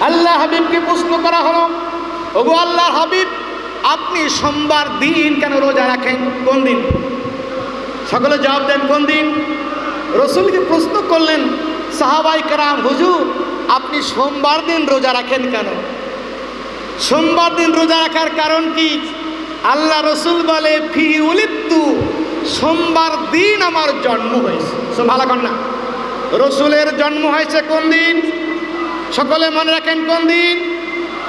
আল্লাহ হাবিবকে প্রশ্ন করা হলো, ওগো আল্লাহ হাবিব, আপনি সোমবার দিন কেন রোজা রাখেন? কোন দিন? সকলে জবাব দেন, কোন দিন? রসুলকে প্রশ্ন করলেন, সাহাবাই কারাম, হুজুর, আপনি সোমবার দিন রোজা রাখেন কেন? সোমবার দিন রোজা রাখার কারণ কি? আল্লাহ রসুল বলে, ফি উলিত্তু, সোমবার দিন আমার জন্ম হয়েছে। ভালো না। রসুলের জন্ম হয়েছে কোন দিন? সকলে মনে রাখেন কোন দিন?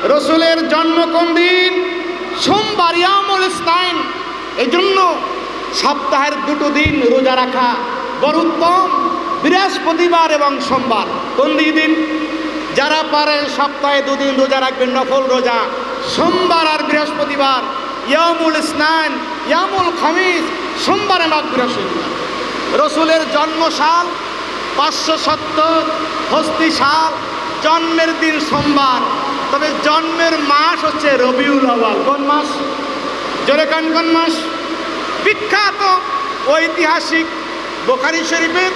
রসুলের জন্ম কোন দিন? সোমবার ইয়ামুল ইসলাইন। এই জন্য সপ্তাহের দুটো দিন রোজা রাখা বড় উত্তম। বৃহস্পতিবার এবং সোমবার। কোন দুই দিন? যারা পারেন সপ্তাহে দুদিন রোজা রাখবেন, নফল রোজা। সোমবার আর বৃহস্পতিবার। ইয়ামুল স্নান ইয়ামুল খামিস, সোমবার এবং বৃহস্পতিবার। রসুলের জন্মসাল পাঁচশো সত্তর হস্তি সাল জন্মের দিন সোমবার, তবে জন্মের মাস হচ্ছে রবিউল আওয়াল কোন মাস? জোরে কান, কোন মাস? বিখ্যাত ঐতিহাসিক বোখারি শরীফের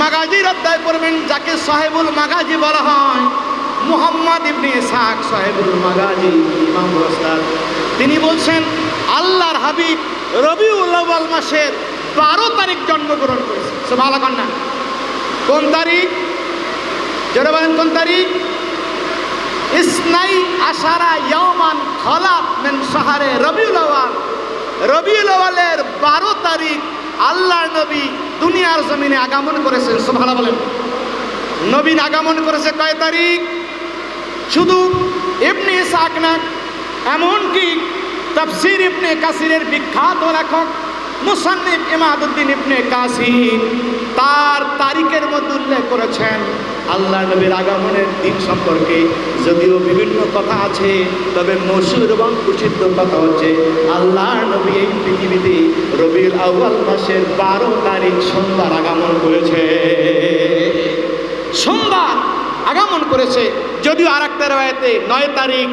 মাগাজির অধ্যায় পড়বেন, যাকে সাহেবুল মাগাজি বলা হয়। মুহাম্মদ ইবনে ইসহাক সাহেবুল মাগাজি, ইমাম তিনি বলছেন, আল্লাহর হাবিব রবিউল আউয়াল মাসের বারো তারিখ জন্মগ্রহণ করেছে সে ভালো কন্যা কোন তারিখ? জোরে বলেন কোন তারিখ? ইসনাই আশারা ইয়মান খলাত মেন সাহারে রবিউল আওয়াল রবিউল আওয়ালের বারো তারিখ আল্লাহ নবী দুনিয়ার জমিনে আগমন করেছেন, সুবহানাল্লাহ বলেন। নবীন আগমন করেছে কয় তারিখ? শুধু ইবনে ইসাক না, এমনকি তাফসির ইবনে কাসিরের বিখ্যাত লেখক মুসান্নিফ ইমাদুদ্দিন ইবনে কাসির তার তারিখের মধ্যে উল্লেখ করেছেন আল্লাহ নবীর আগমনের দিন সম্পর্কে যদিও বিভিন্ন কথা আছে, তবে মশুর এবং প্রসিদ্ধ কথা হচ্ছে আল্লাহ নবী এই পৃথিবীতে রবিউল আউয়াল মাসের বারো তারিখ সোমবার আগমন করেছে। সোমবার আগমন করেছে, যদিও আর একটা রেওয়ায়তে নয় তারিখ,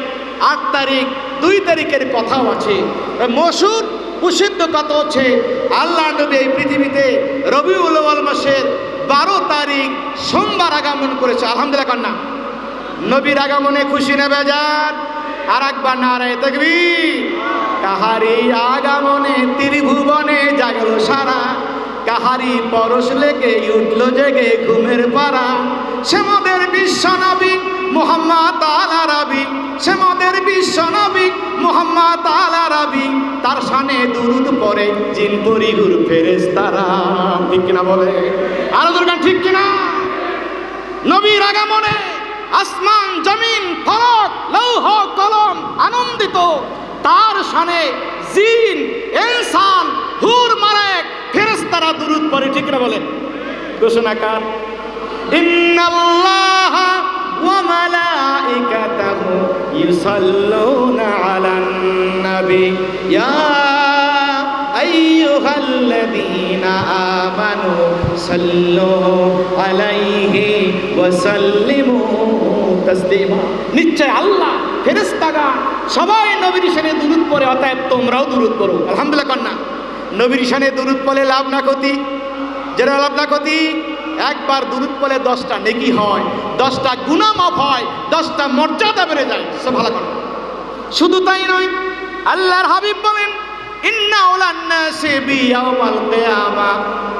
আট তারিখ, দুই তারিখের কথাও আছে। মসুর প্রসিদ্ধ কথা হচ্ছে আল্লাহ নবী এই পৃথিবীতে রবিউল আউয়াল মাসের বারো তারিখ সোমবার আগমন করেছে, আলহামদুলিল্লাহ কান্না নবীর আগমনে খুশি নেবে যান আর একবার নারায় দেখবি কাহারি আগমনে ত্রিভুবনে জাগল সারা, কাহারি পরশ লেগে উঠল জেগে ঘুমের পাড়া সে মোদের বিশ্ব মোহাম্মদ আল আরবি সে মোদের বিশ্ব নবী। মোহাম্মদ আল আরবি তার সানে দুরুদ পরে জিন পরিগুর ফেরেস তারা ঠিক কিনা বলে? আরও দরকার ঠিক কিনা? নবীর আগমনে আসমান, জমিন, ফলক, লৌহ, কলম আনন্দিত। তার সানে জিন, ইনসান, হুর মারেক ফেরেশতারা দুরুদ পরে ঠিক না বলেন ঘোষণাকার ইন্নাল্লাহ মালাইকাতাহু ইউসাল্লুনা আলান নবী। ইয়া আইয়ুহাল্লাযীনা আমানু সাল্লু আলাইহি ওয়া সাল্লিমু তাসলিমা। নিশ্চয় আল্লাহ, ফেরেশতাগণ, সবাই নবীর শানে দুরূদ পড়ে, অতএব তোমরাও দুরূদ পড়ো। আলহামদুলিল্লাহ কন্যা, নবীর শানে দুরূদ পড়লে লাভ না ক্ষতি। যেটা লাভ না ক্ষতি? একবার দুরূদ পড়লে দশটা নেকি হয়। দশটা গুনাহ মাফ হয়, দশটা মর্যাদা বেড়ে যায়। সব ভালো কন্যা শুধু তাই নয়, আল্লাহর হাবিব বলেন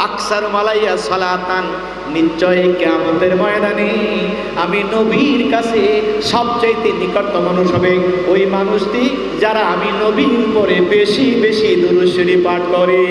আকসার মালাইয়া সালাতান ময়দানে আমি নবীর কাছে সবচাইতে নিকটতম মানুষ হবে। ওই মানুষটি যারা আমি নবীর উপরে বেশি বেশি দুরুশ্বরী পাঠ করে।